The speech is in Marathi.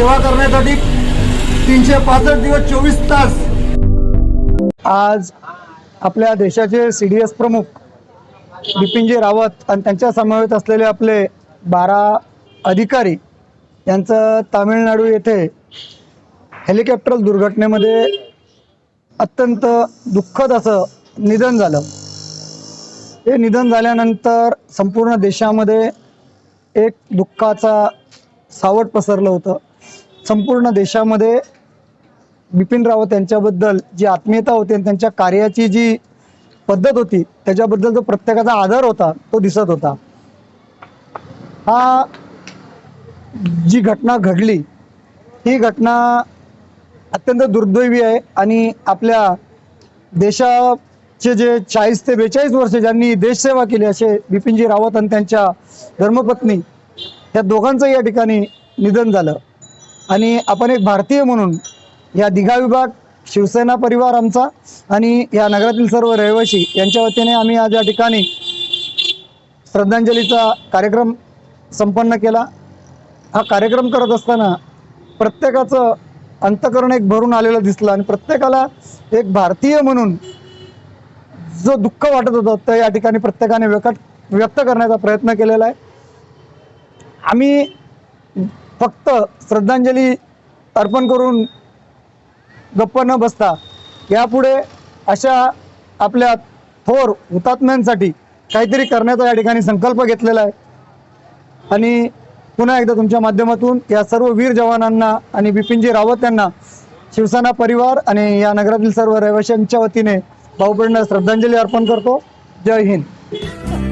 सेवा करण्यासाठी तीनशे पासष्ट दिवस चोवीस तास. आज आपल्या देशाचे सी डी एस प्रमुख बिपिनजी रावत आणि त्यांच्या समवेत असलेले आपले बारा अधिकारी यांचं तामिळनाडू येथे हेलिकॉप्टर दुर्घटनेमध्ये अत्यंत दुःखद असं निधन झालं. हे निधन झाल्यानंतर संपूर्ण देशामध्ये एक दुःखाचा सावट पसरलं होतं. संपूर्ण देशामध्ये बिपिन रावत यांच्याबद्दल जी आत्मीयता होती आणि त्यांच्या कार्याची जी पद्धत होती त्याच्याबद्दल जो प्रत्येकाचा आदर होता तो दिसत होता. हा जी घटना घडली ही घटना अत्यंत दुर्दैवी आहे आणि आपल्या देशाचे जे चाळीस ते बेचाळीस वर्ष ज्यांनी देशसेवा केली असे बिपिनजी रावत आणि त्यांच्या धर्मपत्नी या दोघांचं या ठिकाणी निधन झालं. आणि आपण एक भारतीय म्हणून या दिघा विभाग शिवसेना परिवार आमचा आणि या नगरातील सर्व रहिवासी यांच्या वतीने आम्ही आज या ठिकाणी श्रद्धांजलीचा कार्यक्रम संपन्न केला. हा कार्यक्रम करत असताना प्रत्येकाचं अंतकरण एक भरून आलेलं दिसलं आणि प्रत्येकाला एक भारतीय म्हणून जो दुःख वाटत होतं ते या ठिकाणी प्रत्येकाने व्यक्त व्यक्त करण्याचा प्रयत्न केलेला आहे. आम्ही फक्त श्रद्धांजली अर्पण करून गप्प न बसता यापुढे अशा आपल्या थोर हुतात्म्यांसाठी काहीतरी करण्याचा या ठिकाणी संकल्प घेतलेला आहे. आणि पुन्हा एकदा तुमच्या माध्यमातून या सर्व वीर जवानांना आणि बिपिनजी रावत यांना शिवसेना परिवार आणि या नगरातील सर्व रहिवाशांच्या वतीने भाऊबंड श्रद्धांजली अर्पण करतो. जय हिंद.